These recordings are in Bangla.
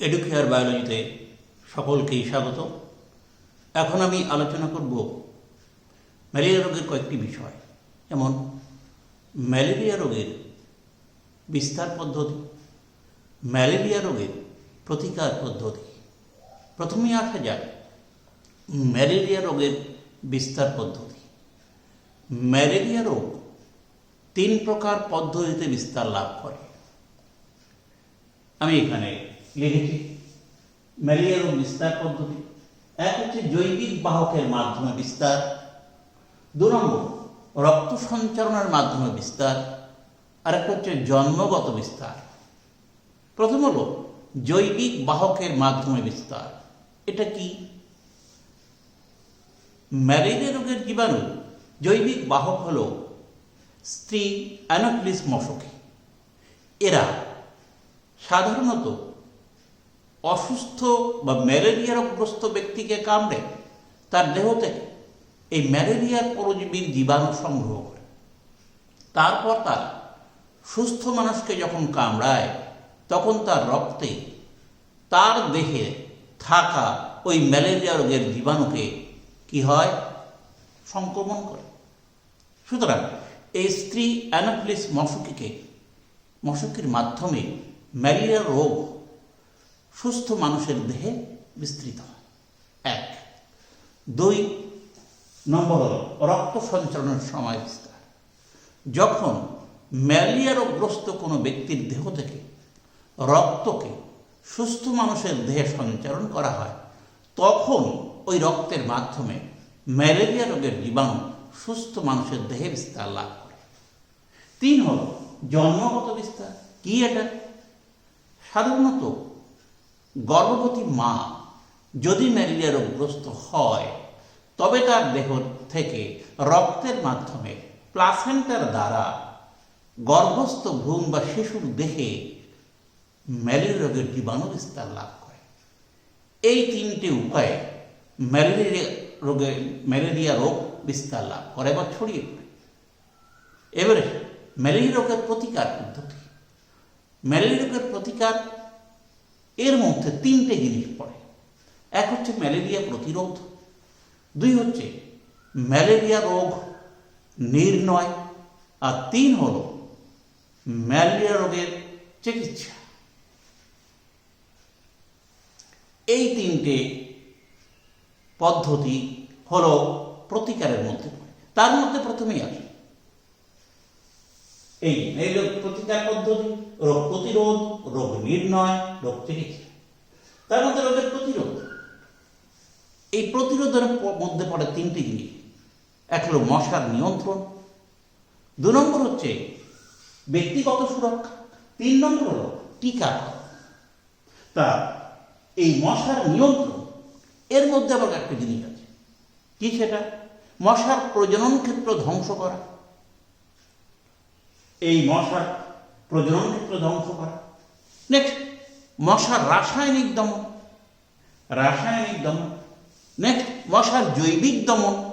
এডুকেয়ার বায়োলজিতে সকলকেই স্বাগত। এখন আমি আলোচনা করব ম্যালেরিয়া রোগের কয়েকটি বিষয়, যেমন ম্যালেরিয়া রোগের বিস্তার পদ্ধতি, ম্যালেরিয়া রোগের প্রতিকার পদ্ধতি। প্রথমেই আসা যাক ম্যালেরিয়া রোগের বিস্তার পদ্ধতি। ম্যালেরিয়া রোগ তিন প্রকার পদ্ধতিতে বিস্তার লাভ করে। আমি এখানে লিখেছি। ম্যালেরিয়া রোগ বিস্তার পদ্ধতি। এক হচ্ছে জৈবিক বাহকের মাধ্যমে বিস্তার। দু নম্বর, রক্ত সঞ্চালনের মাধ্যমে বিস্তার। আর একটা হচ্ছে জন্মগত বিস্তার। প্রথম হলো, জৈবিক বাহকের মাধ্যমে বিস্তার। এটা কি? ম্যালেরিয়া রোগের জীবাণু। জৈবিক বাহক হল স্ত্রী অ্যানোপ্লিস মশকি। এরা সাধারণত অসুস্থ বা ম্যালেরিয়া রোগগ্রস্ত ব্যক্তিকে কামড়ে তার দেহ থেকে এই ম্যালেরিয়ার পরজীবীর জীবাণু সংগ্রহ করে। তারপর তারা সুস্থ মানুষকে যখন কামড়ায়, তখন তার রক্তে তার দেহে থাকা ওই ম্যালেরিয়া রোগের জীবাণুকে কি হয়? সংক্রমণ করে। সুতরাং এই স্ত্রী অ্যানাফিলিস মশকিকে, মশকির মাধ্যমে ম্যালেরিয়া রোগ সুস্থ মানুষের দেহে বিস্তৃত হয়। এক। দুই, নম্বর হল রক্ত সঞ্চালনের সময় বিস্তার। যখন ম্যালেরিয়া রোগগ্রস্ত কোনো ব্যক্তির দেহ থেকে রক্তকে সুস্থ মানুষের দেহে সঞ্চারণ করা হয়, তখন ওই রক্তের মাধ্যমে ম্যালেরিয়া রোগের জীবাণু সুস্থ মানুষের দেহে বিস্তার লাভ করে। তিন হল জন্মগত বিস্তার। কি এটা? সাধারণত গর্ভবতী মা যদি ম্যালেরিয়া রোগগ্রস্ত হয়, তবে তার দেহ থেকে রক্তের মাধ্যমে প্লাসেন্টার দ্বারা গর্ভস্থ ভ্রূণ বা শিশুর দেহে ম্যালেরিয়া রোগের জীবাণু বিস্তার লাভ করে। এই তিনটি উপায়ে ম্যালেরিয়া রোগে, ম্যালেরিয়া রোগ বিস্তার লাভ করে বা ছড়িয়ে পড়ে। এবারে ম্যালেরিয়া রোগের প্রতিকার পদ্ধতি। ম্যালেরিয়া রোগের প্রতিকার এর মধ্যে তিনটে জিনিস পড়ে। এক হচ্ছে ম্যালেরিয়া প্রতিরোধ, দুই হচ্ছে ম্যালেরিয়া রোগ নির্ণয়, আর তিন হল ম্যালেরিয়া রোগের চিকিৎসা। এই তিনটে পদ্ধতি হল প্রতিকারের মধ্যে তার মধ্যে প্রথমেই আসে। এই রোগ প্রতিকার পদ্ধতি, রোগ প্রতিরোধ, রোগ নির্ণয়, রোগ চিকিৎসা। তার মধ্যে রোগের প্রতিরোধ। এই প্রতিরোধের মধ্যে পড়ে তিনটি জিনিস। এক হলো মশার নিয়ন্ত্রণ। দু নম্বর হচ্ছে ব্যক্তিগত সুরক্ষা। তিন নম্বর হলো টিকা তা এই মশার নিয়ন্ত্রণ, এর মধ্যে আবার একটা জিনিস আছে। কি সেটা? মশার প্রজনন ক্ষেত্র ধ্বংস করা। এই মশার প্রজনন ক্ষেত্র ধ্বংস করা। নেক্সট মশার রাসায়নিক দমন। রাসায়নিক দমন। নেক্সট মশার জৈবিক দমন।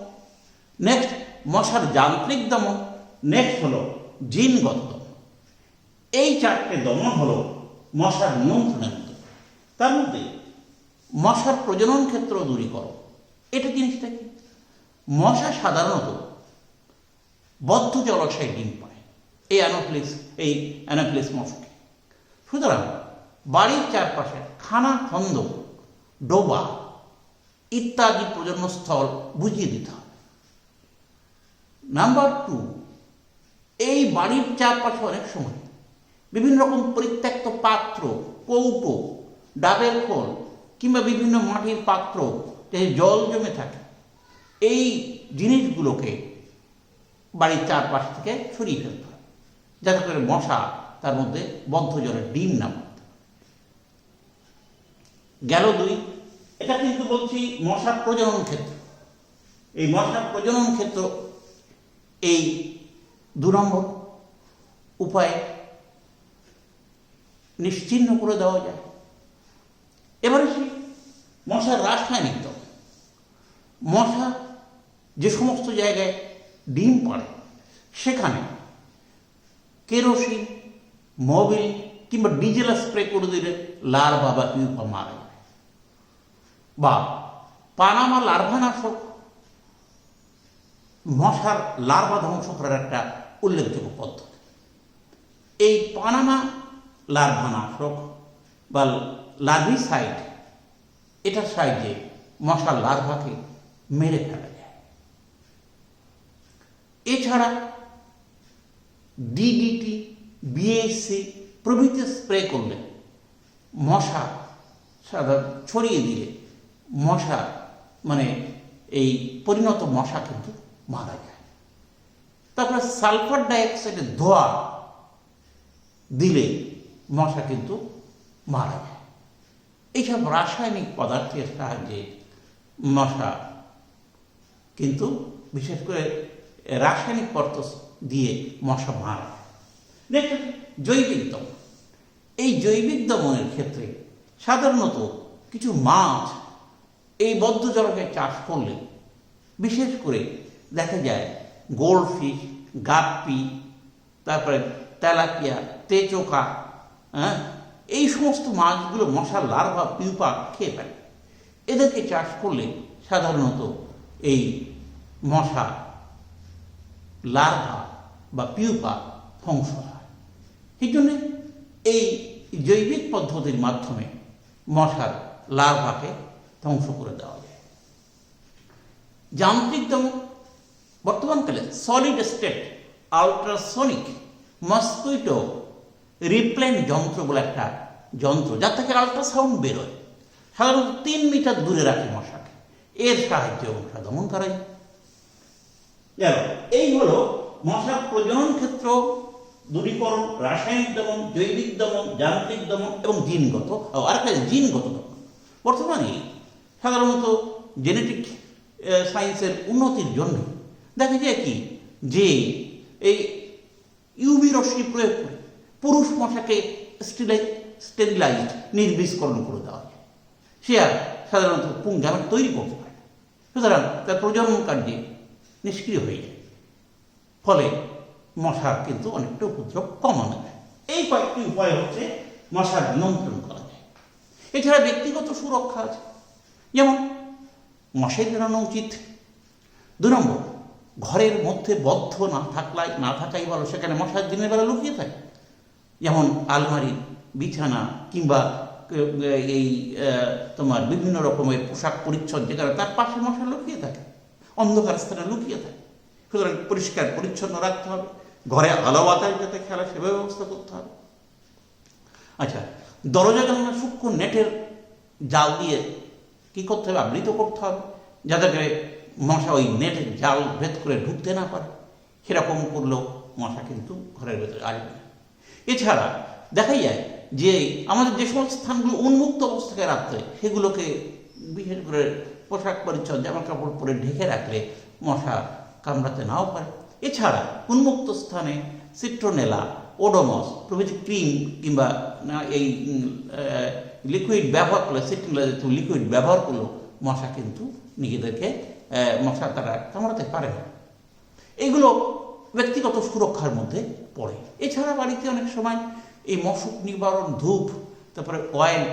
নেক্সট মশার যান্ত্রিক দমন। নেক্সট হলো জিনগত দমন। এই চারটে দমন হলো মশার নিয়ন্ত্রণের মধ্যে। তার মধ্যে মশার প্রজনন ক্ষেত্র দূরীকরণ। এটা জিনিসটা কি? মশা সাধারণত বদ্ধ জলাশয়ে ডিম পায়। এই অ্যানোফ্লিস এই অ্যানোফ্লিস মশকে সুতরাং বাড়ির চারপাশে খানা খন্দ ডোবা ইত্যাদি প্রজন্মস্থল বুঝিয়ে দিতে হবে। নাম্বার টু এই বাড়ির চারপাশে অনেক সময় বিভিন্ন রকম পরিত্যক্ত পাত্র, কৌটো, ডাবের খোল কিংবা বিভিন্ন মাটির পাত্র যে জল জমে থাকে, এই জিনিসগুলোকে বাড়ির চারপাশ থেকে সরিয়ে ফেলতে যাতে করে মশা, তার মধ্যে বদ্ধ জলের ডিম না গেল দুই এটা কিন্তু বলছি মশার প্রজনন ক্ষেত্র। এই মশার প্রজনন ক্ষেত্র এই দু নম্বর উপায়ে নিশ্চিহ্ন করে দেওয়া যায়। এবারে সে মশার রাসায়নিক দল। মশা যে সমস্ত জায়গায় ডিম পড়ে, সেখানে কেরোসিন, মোবিল কিংবা ডিজেল স্প্রে করে দিলে লার্ভা বা পিউপা মারা। যায় বা পানামা লার্ভানাশক, মশার লার্ভা ধ্বংস করার একটা উল্লেখযোগ্য পদ্ধতি। এই পানামা লার্ভানাশক বা লার্ভিসাইড, এটার সাহায্যে মশার লার্ভাকে মেরে ফেলা যায়। এছাড়া ডিডিটি বিএসসি প্রভৃতি স্প্রে করলে মশা সাধারণ ছড়িয়ে দিলে মশা মানে এই পরিণত মশা কিন্তু মারা যায়। তারপরে সালফার ডাইঅক্সাইডের ধোয়া দিলে মশা কিন্তু মারা যায়। এইসব রাসায়নিক পদার্থের সাহায্যে মশা কিন্তু বিশেষ করে রাসায়নিক পদার্থ দিয়ে মশা মারা। Next, জৈবিক দমন। এই জৈবিক দমনের ক্ষেত্রে সাধারণত কিছু মাছ এই বদ্ধ জলকে চাষ করলে বিশেষ করে দেখা যায় গোল্ড ফিশ গাপ্পি তারপরে তেলাপিয়া তেচোকা হ্যাঁ এই সমস্ত মাছগুলো মশার লার্ভা পিউপা খেয়ে ফেলে। এদেরকে চাষ করলে সাধারণত এই মশা লার্ভা বা পিউপা ধ্বংস হয়। এই জন্যে এই জৈবিক পদ্ধতির মাধ্যমে মশার লার্ভাকে ধ্বংস করে দেওয়া যায়। যান্ত্রিক দমন বর্তমানকালে solid state ultrasonic mosquito repellent যন্ত্র বলে একটা যন্ত্র, যার থেকে আলট্রাসাউন্ড বেরোয় সাধারণত তিন মিটার দূরে রাখে মশাকে। এর সাহায্যে মশা দমন করা। যায় এই হলো মশার প্রজনন ক্ষেত্র, দূরীকরণ, রাসায়নিক দমন, জৈবিক দমন, যান্ত্রিক দমন এবং জিনগত আরেকটা জিনগত দমন। বর্তমানে সাধারণত জেনেটিক সায়েন্সের উন্নতির জন্য দেখা যায় কি যে এই ইউবি রশ্মি প্রয়োগ করে পুরুষ মশাকে স্টেরিলাইজড নির্বীজকরণ করে দেওয়া হয়। সে আর সাধারণত পুঙ্গামেট তৈরি করতে পারে সুতরাং তার প্রজনন কার্যে নিষ্ক্রিয় হয়ে যায়। ফলে মশার কিন্তু অনেকটা উপদ্রব কমানো যায়। এই কয়েকটি উপায় হচ্ছে মশার নিয়ন্ত্রণ করা যায়। এছাড়া ব্যক্তিগত সুরক্ষা আছে। যেমন মশাই বেরোনো উচিত। দু নম্বর, ঘরের মধ্যে বদ্ধ না থাকলাই না থাকাই বলো সেখানে মশার দিনের বেলা লুকিয়ে থাকে। যেমন, আলমারি, বিছানা কিংবা এই তোমার বিভিন্ন রকমের পোশাক পরিচ্ছদ যেখানে তার পাশে মশা লুকিয়ে থাকে, অন্ধকার স্থানে লুকিয়ে থাকে। সুতরাং পরিষ্কার, পরিচ্ছন্ন রাখতে হবে। ঘরে আলো বাতাস যাতে খেলা সে ব্যবস্থা করতে হবে। আচ্ছা দরজা জানলা সূক্ষ্ম নেটের জাল দিয়ে কি করতে হবে? আবৃত করতে হবে, যাতে করে মশা ওই নেটের জাল ভেদ করে ঢুকতে না পারে। সেরকম করলেও মশা কিন্তু ঘরের ভেতরে আসবে না। এছাড়া দেখা যায় যে আমাদের যে সমস্ত স্থানগুলো উন্মুক্ত অবস্থায় রাখতে সেগুলোকে বিশেষ করে পোশাক পরিচ্ছদ জামা কাপড় পরে ঢেকে রাখলে মশা কামড়াতে নাও পারে। এছাড়া উন্মুক্ত স্থানে সিট্রোনেলা, ওডোমস প্রভৃতি ক্রিম কিংবা এই লিকুইড ব্যবহার করলে, সিট্রোনেলা লিকুইড ব্যবহার করলেও মশা কিন্তু নিজেদেরকে মশা তারা কামড়াতে পারে না। এগুলো ব্যক্তিগত সুরক্ষার মধ্যে পড়ে। এছাড়া বাড়িতে অনেক সময় এই মশক নিবারণ ধূপ, তারপরে অয়েল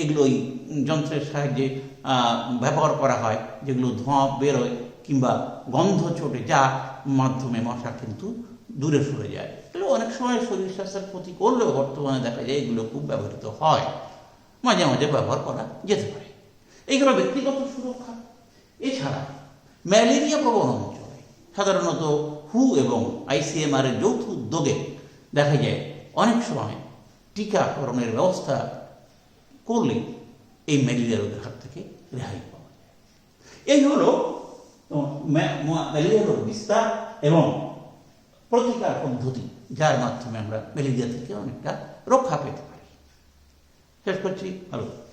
এগুলো ওই যন্ত্রের সাহায্যে ব্যবহার করা হয়, যেগুলো ধোঁয়া বেরোয় কিংবা গন্ধ ছোটে যা মাধ্যমে মশা কিন্তু দূরে সরে যায়। এগুলো অনেক সময় শরীর স্বাস্থ্যের ক্ষতি করলেও বর্তমানে দেখা যায় এগুলো খুব ব্যবহৃত হয়। মাঝে মাঝে ব্যবহার করা যেতে পারে। এইগুলো ব্যক্তিগত সুরক্ষা। এছাড়া ম্যালেরিয়া প্রবণ অঞ্চলে সাধারণত হু এবং আইসিএমআর এর যৌথ উদ্যোগে দেখা যায় অনেক সময় টিকাকরণের ব্যবস্থা করলে এই ম্যালেরিয়া রোগের হাত থেকে রেহাই পাওয়া যায়। এই হলো ম্যালেরিয়া বিস্তার এবং প্রতিকার পদ্ধতি, যার মাধ্যমে আমরা ম্যালেরিয়া থেকে অনেকটা রক্ষা পেতে পারি। শেষ করছি, ভালো।